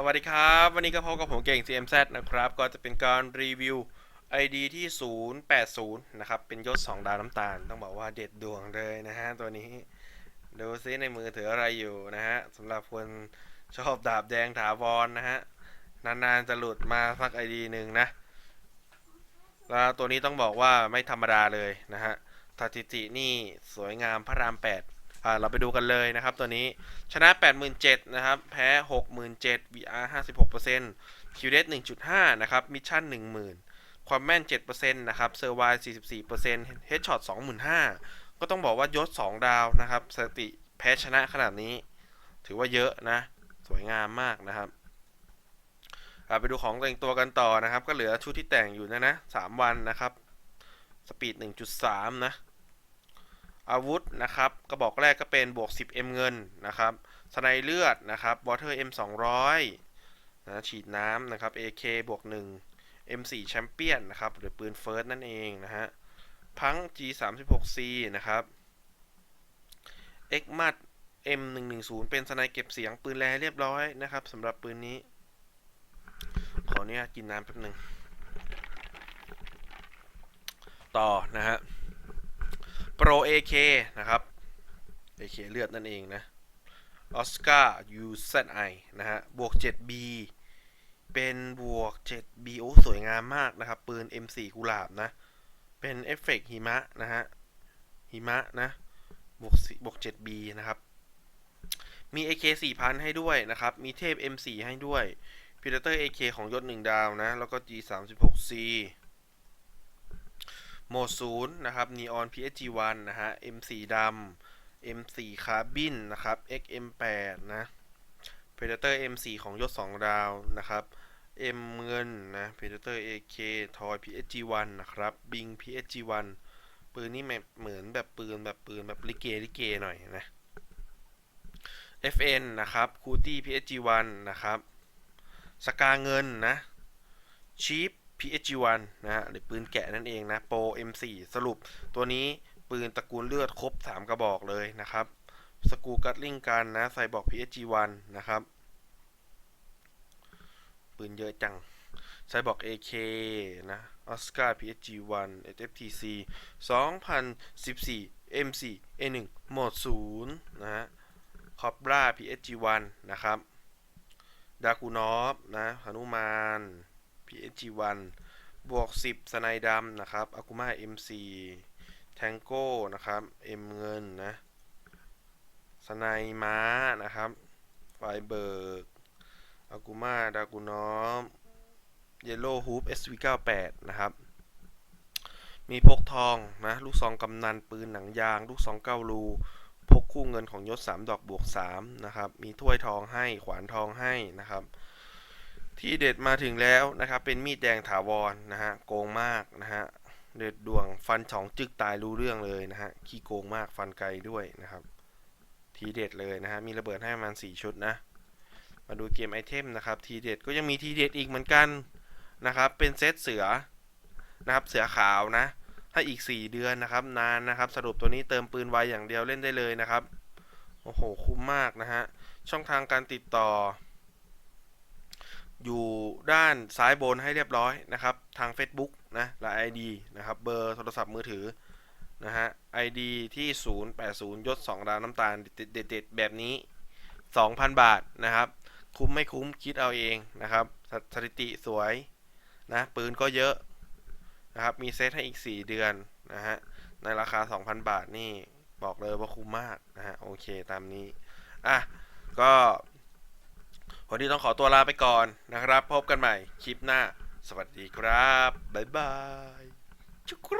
สวัสดีครับ วันนี้ก็พบกับผมเก่ง CMZ นะครับ ก็จะเป็นการรีวิว ID ที่ 080 นะครับ เป็นยศ 2 ดาวน้ำตาล ต้องบอกว่าเด็ดดวงเลยนะฮะ ตัวนี้ ดูซิในมือถืออะไรอยู่นะฮะสำหรับคนชอบดาบแดงถาวรนะฮะ นานๆจะหลุดมาสัก ID หนึ่งนะ แล้วตัวนี้ต้องบอกว่าไม่ธรรมดาเลยนะฮะสถิตินี่สวยงามพระราม 8 อ่าเราไปดูกันเลยนะครับตัวนี้ชนะ 87,000นะครับแพ้ 67,000 VR 56% q r a t e 1.5 นะครับมิชชั่น 10,000 ความแม่น 7%นะครับเซอร์ไว44% Headshot 25,000 ก็ต้องบอกว่ายศ 2 ดาวนะครับสติแพ้ชนะขนาดนี้ ถือว่าเยอะนะ สวยงามมากนะครับไปดูของแต่งตัวกันต่อนะครับ ก็เหลือชุดที่แต่งอยู่นะนะ3วันนะครับ สปีด 1.3 นะ อาวุธนะครับกระบอกแรกก็เป็นบวก 10M เงินนะครับสไนเลือดนะครับ Water M 200นะฉีดน้ำนะครับ AK บวก1 M4 แชมเปี้ยนนะครับหรือปืนเฟิร์สนั่นเองนะฮะพัง G 3 6 C นะครับ X มัด M 1 1 0เป็นสไนเก็บเสียงปืนแรเรียบร้อยนะครับสำหรับปืนนี้ ขออนุญาตกินน้ำแป๊บหนึ่งต่อนะฮะ Pro AK นะครับ AK เลือดนั่นเองนะ Oscar UZI นะฮะ บวก 7B เป็นบวก 7B โอ้สวยงามมากนะครับ ปืน M4 กุหลาบนะ เป็นเอฟเฟกหิมะนะฮะ หิมะนะ บวกบวก 7B นะครับ มี AK 4000 ให้ด้วยนะครับ มีเทพ M4 ให้ด้วย Predator AK ของยศ1ดาวนะ แล้วก็ G36C โหมดศูนะครับ Neon PSG1 นะฮะ M4 ดำ M4 คาร์บินนะครับ XM8 นะ Predator M4 ของยศ 2 ดาวนะครับ M เงินนะ Predator AK Toy PSG1 นะครับ Bing PSG1 ปืนนี่เหมือนแบบปืนแบบปืนแบบลิเกลิเกหน่อยนะ FN นะครับ Cutie PSG1 นะครับ สกาเงินนะ Cheap PHG1 นะฮะหรือปืนแกะนั่นเองนะ Pro M4 สรุปตัวนี้ปืนตระกูลเลือดครบ 3 กระบอกเลยนะครับสกูกัตลิงกันนะใส่บอก PHG1 นะครับ ปืนเยอะจังใส่บอก AK นะ Oscar PHG1 SFTC 2014 M4 A1 โหมด 0 นะฮะ Cobra PHG1 นะครับ ดากูนอฟนะหนุมาน PSG1 บวก 10 สไนดำนะครับอากุมา M4 แทงโก้นะครับ M เงินนะสไนม้านะครับไฟเบิร์กอากุมาดากูนอมเยลโล่ฮูป SV98 นะครับ มีพกทองนะ ลูกซองกำนันปืนหนังยาง ลูกซองเก้ารูพกคู่เงินของยศ 3 ดอกบวก 3 นะครับ มีถ้วยทองให้ขวานทองให้นะครับ ที่เด็ดมาถึงแล้วนะครับ เป็นมีดแดงถาวรนะฮะโกงมากนะฮะเด็ดดวงฟันสองจึกตายรู้เรื่องเลยนะฮะขี้โกงมากฟันไกลด้วยนะครับ ทีเด็ดเลยนะฮะมีระเบิดให้ประมาณ4ชุดนะ มาดูเกมไอเทมนะครับทีเด็ดก็ยังมีทีเด็ดอีกเหมือนกันนะครับ เป็นเซตเสือนะครับเสือขาวนะ ถ้าอีก 4 เดือนนะครับ นานนะครับ สรุปตัวนี้เติมปืนไวอย่างเดียวเล่นได้เลยนะครับ โอ้โห คุ้มมากนะฮะ ช่องทางการติดต่อ อยู่ด้านซ้ายบนให้เรียบร้อยนะครับ ทาง Facebook นะและ ID นะครับ เบอร์โทรศัพท์มือถือนะฮะ ID ที่ 080 ยศ 2 ดาวน้ำตาลเด็ดๆ แบบนี้ 2,000 บาทนะครับ คุ้มไม่คุ้มคิดเอาเองนะครับสสถิติสวยนะปืนก็เยอะนะครับ มีเซตให้อีก 4 เดือนนะฮะ ในราคา 2,000 บาทนี่บอกเลยว่าคุ้มมากนะฮะ โอเคตามนี้ อะ ก็ วันนี้ต้องขอตัวลาไปก่อนนะครับ พบกันใหม่คลิปหน้า สวัสดีครับ บ๊ายบาย จุกร